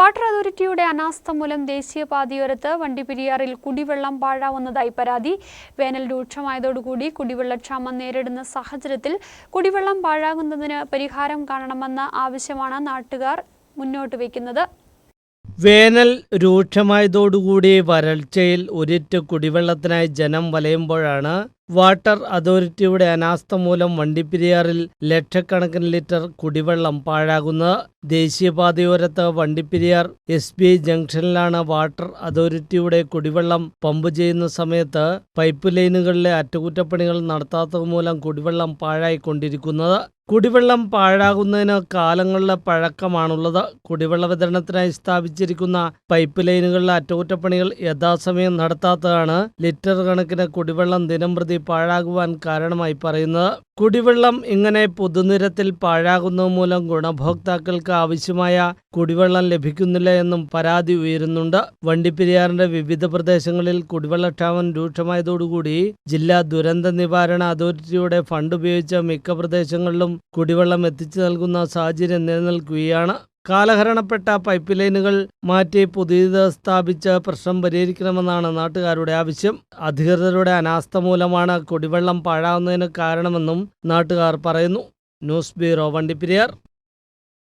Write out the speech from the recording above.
Water അതോറിറ്റിയുടെ അനാസ്ഥ മൂലം ദേശീയപാതയോരത്ത് വണ്ടിപ്പെരിയാറിൽ കുടിവെള്ളം പാഴാവുന്നതായി പരാതി. വേനൽ രൂക്ഷമായതോടുകൂടി കുടിവെള്ളക്ഷാമം നേരിടുന്ന സാഹചര്യത്തിൽ കുടിവെള്ളം പാഴാകുന്നതിന് പരിഹാരം കാണണമെന്ന ആവശ്യമാണ് നാട്ടുകാർ മുന്നോട്ട് വയ്ക്കുന്നത്. വേനൽ രൂക്ഷമായതോടുകൂടി വരൾച്ചയിൽ ഒരിറ്റ് കുടിവെള്ളത്തിനായി ജനം വലയുമ്പോഴാണ് വാട്ടർ അതോറിറ്റിയുടെ അനാസ്ഥ മൂലം വണ്ടിപ്പെരിയാറിൽ ലക്ഷക്കണക്കിന് ലിറ്റർ കുടിവെള്ളം പാഴാകുന്നത് ദേശീയപാതയോരത്ത് വണ്ടിപ്പെരിയാർ എസ് ബി ഐ ജംഗ്ഷനിലാണ് വാട്ടർ അതോറിറ്റിയുടെ കുടിവെള്ളം പമ്പ് ചെയ്യുന്ന സമയത്ത് പൈപ്പ് ലൈനുകളിലെ അറ്റകുറ്റപ്പണികൾ നടത്താത്തത് മൂലം കുടിവെള്ളം പാഴായിക്കൊണ്ടിരിക്കുന്നത്. കുടിവെള്ളം പാഴാകുന്നതിന് കാലങ്ങളുടെ പഴക്കമാണുള്ളത്. കുടിവെള്ള വിതരണത്തിനായി സ്ഥാപിച്ചിരിക്കുന്ന പൈപ്പ് ലൈനുകളിലെ അറ്റകുറ്റപ്പണികൾ യഥാസമയം നടത്താത്തതാണ് ലിറ്റർ കണക്കിന് കുടിവെള്ളം ദിനംപ്രതി പാഴാകുവാൻ കാരണമായി പറയുന്നത്. കുടിവെള്ളം ഇങ്ങനെ പൊതുനിരത്തിൽ പാഴാകുന്നത് മൂലം ഗുണഭോക്താക്കൾക്ക് ആവശ്യമായ കുടിവെള്ളം ലഭിക്കുന്നില്ല എന്നും പരാതി ഉയരുന്നുണ്ട്. വണ്ടിപ്പെരിയാറിന്റെ വിവിധ പ്രദേശങ്ങളിൽ കുടിവെള്ളക്ഷാമം രൂക്ഷമായതോടുകൂടി ജില്ലാ ദുരന്ത നിവാരണ അതോറിറ്റിയുടെ ഫണ്ട് ഉപയോഗിച്ച മിക്ക പ്രദേശങ്ങളിലും കുടിവെള്ളം എത്തിച്ചു നൽകുന്ന സാഹചര്യം നിലനിൽക്കുകയാണ്. കാലഹരണപ്പെട്ട പൈപ്പ് ലൈനുകൾ മാറ്റി പുതിയത് സ്ഥാപിച്ച് പ്രശ്നം പരിഹരിക്കണമെന്നാണ് നാട്ടുകാരുടെ ആവശ്യം. അധികൃതരുടെ അനാസ്ഥ മൂലമാണ് കുടിവെള്ളം പാഴാവുന്നതിന് കാരണമെന്നും നാട്ടുകാർ പറയുന്നു. News bureau Vandiperiyar.